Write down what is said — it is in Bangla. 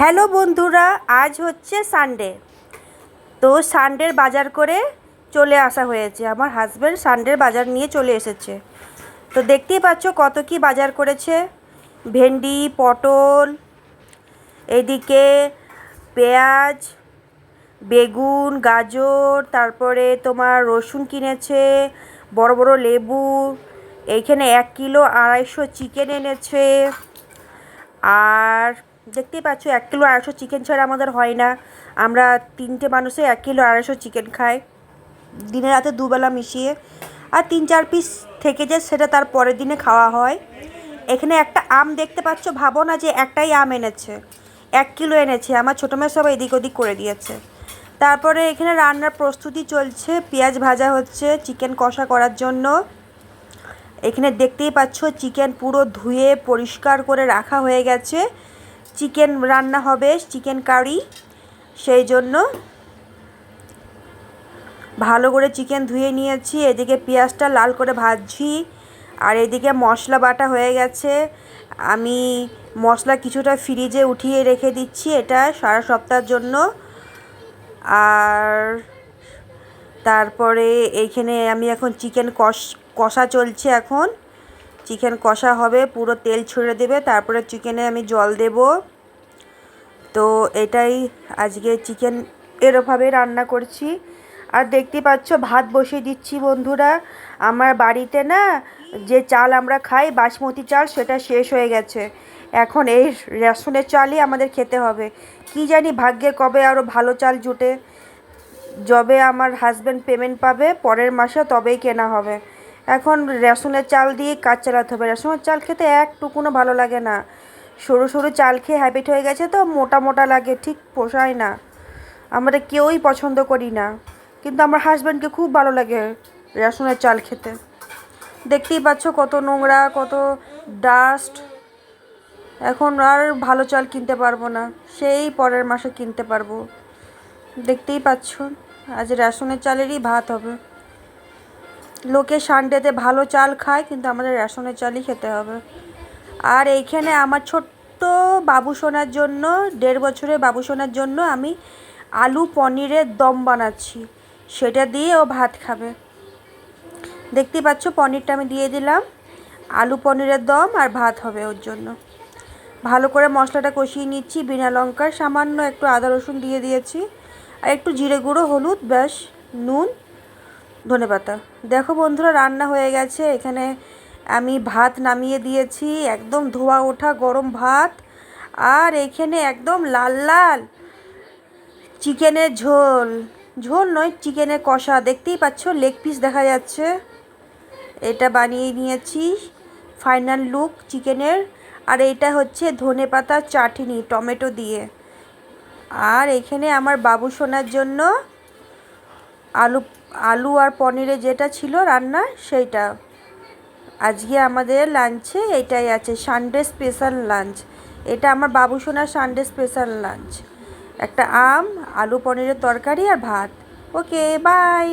হ্যালো বন্ধুরা, আজ হচ্ছে সানডে তো সানডের বাজার করে চলে আসা হয়েছে। আমার হাজব্যান্ড সানডের বাজার নিয়ে চলে এসেছে। তো দেখতেই পাচ্ছ কত কি বাজার করেছে। ভেন্ডি, পটল, এদিকে পেঁয়াজ, বেগুন, গাজর, তারপরে তোমার রসুন কিনেছে, বড় বড় লেবু এইখানে এক কিলো আড়াইশো চিকেন এনেছে, আর দেখতেই পাচ্ছ, এক কিলো আড়াইশো চিকেন ছাড়া আমাদের হয় না। আমরা তিনটে মানুষে এক কিলো আড়াইশো চিকেন খাই। দিনে রাতে দুবেলা মিশিয়ে। আর তিন চার পিস থেকে যে সেটা তার পরের দিনে খাওয়া হয়। এখানে একটা আম দেখতে পাচ্ছ, ভাবো না যে একটাই আম এনেছে। এক কিলো এনেছে, আমার ছোটো মেয়ে সবাই এদিক ওদিক করে দিয়েছে। তারপরে এখানে রান্নার প্রস্তুতি চলছে, পেঁয়াজ ভাজা হচ্ছে চিকেন কষা করার জন্য। এখানে দেখতেই পাচ্ছ চিকেন পুরো ধুয়ে পরিষ্কার করে রাখা হয়ে গেছে। চিকেন রান্না হবে, চিকেন কারি। সেই জন্য ভালো করে চিকেন ধুয়ে নিয়েছি। এদিকে পেঁয়াজটা লাল করে ভাজছি। আর এদিকে মশলা বাটা হয়ে গেছে। আমি মশলা কিছুটা ফ্রিজে উঠিয়ে রেখে দিচ্ছি এটা সারা সপ্তাহের জন্য। আর তারপরে এইখানে আমি এখন চিকেন কষ, কষা চলছে এখন। চিকেন কষা হবে, পুরো তেল ছড়ে দেবে, তারপরে চিকেনে আমি জল দেব। তো এটাই আজকে চিকেন এরভাবে রান্না করছি। আর দেখতে পাচ্ছ, ভাত বসিয়ে দিচ্ছি বন্ধুরা। আমার বাড়িতে না, যে চাল আমরা খাই, বাসমতি চাল, সেটা শেষ হয়ে গেছে। এখন এই রেশনের চালই আমাদের খেতে হবে। কি জানি ভাগ্যে কবে আরও ভালো চাল জুটে। যবে আমার হাজব্যান্ড পেমেন্ট পাবে, পরের মাসে তবেই কেনা হবে। এখন রেশনের চাল দিয়ে কাজ চালাতে হবে। রেশনের চাল খেতে একটুকুনো ভালো লাগে না। সরু সরু চাল খেয়ে হ্যাবিট হয়ে গেছে তো মোটা মোটা লাগে, ঠিক পোষায় না। আমরা কেউই পছন্দ করি না। কিন্তু আমার হাজব্যান্ডকে খুব ভালো লাগে রেশনের চাল খেতে। দেখতেই পাচ্ছ কত নোংরা, কত ডাস্ট এখন আর ভালো চাল কিনতে পারব না। সেই পরের মাসে কিনতে পারব। দেখতেই পাচ্ছ, আজ রেশনের চালেরই ভাত হবে। লোকে সানডেতে ভালো চাল খায়, কিন্তু আমাদের রেশনের চালই খেতে হবে। আর এইখানে আমার ছোট্ট বাবু সোনার জন্য, দেড় বছরের বাবু সোনার জন্য আমি আলু পনিরের দম বানাচ্ছি। সেটা দিয়ে ও ভাত খাবে। দেখতেই পাচ্ছ, পনিরটা আমি দিয়ে দিলাম। আলু পনিরের দম আর ভাত হবে ওর জন্য। ভালো করে মশলাটা কষিয়ে নিচ্ছি, বিনা লঙ্কার। সামান্য একটু আদা রসুন দিয়ে দিয়েছি। আর একটু জিরে গুঁড়ো, হলুদ, ব্যাস, নুন ধনেপাতা দেখো বন্ধুরা, রান্না হয়ে গেছে। এখানে আমি ভাত নামিয়ে দিয়েছি। একদম ধোয়া ওঠা গরম ভাত। আর এখানে একদম লাল লাল চিকেনের ঝোল। ঝোল নয়, চিকেনের কষা। দেখতেই পাচ্ছ লেগ পিস দেখা যাচ্ছে। এটা বানিয়ে নিয়েছি। ফাইনাল লুক চিকেনের। আর এটা হচ্ছে ধনে পাতা চাটনি, টমেটো দিয়ে। আর এখানে আমার বাবু সোনার জন্য আলু আলু আর পনিরে যেটা ছিল রান্না, সেইটা। আজকে আমাদের লাঞ্চে এটাই আছে সানডে স্পেশাল লাঞ্চ এটা আমার বাবু সোনার সানডে স্পেশাল লাঞ্চ একটা আম, আলু, পনিরের তরকারি আর ভাত। Okay bye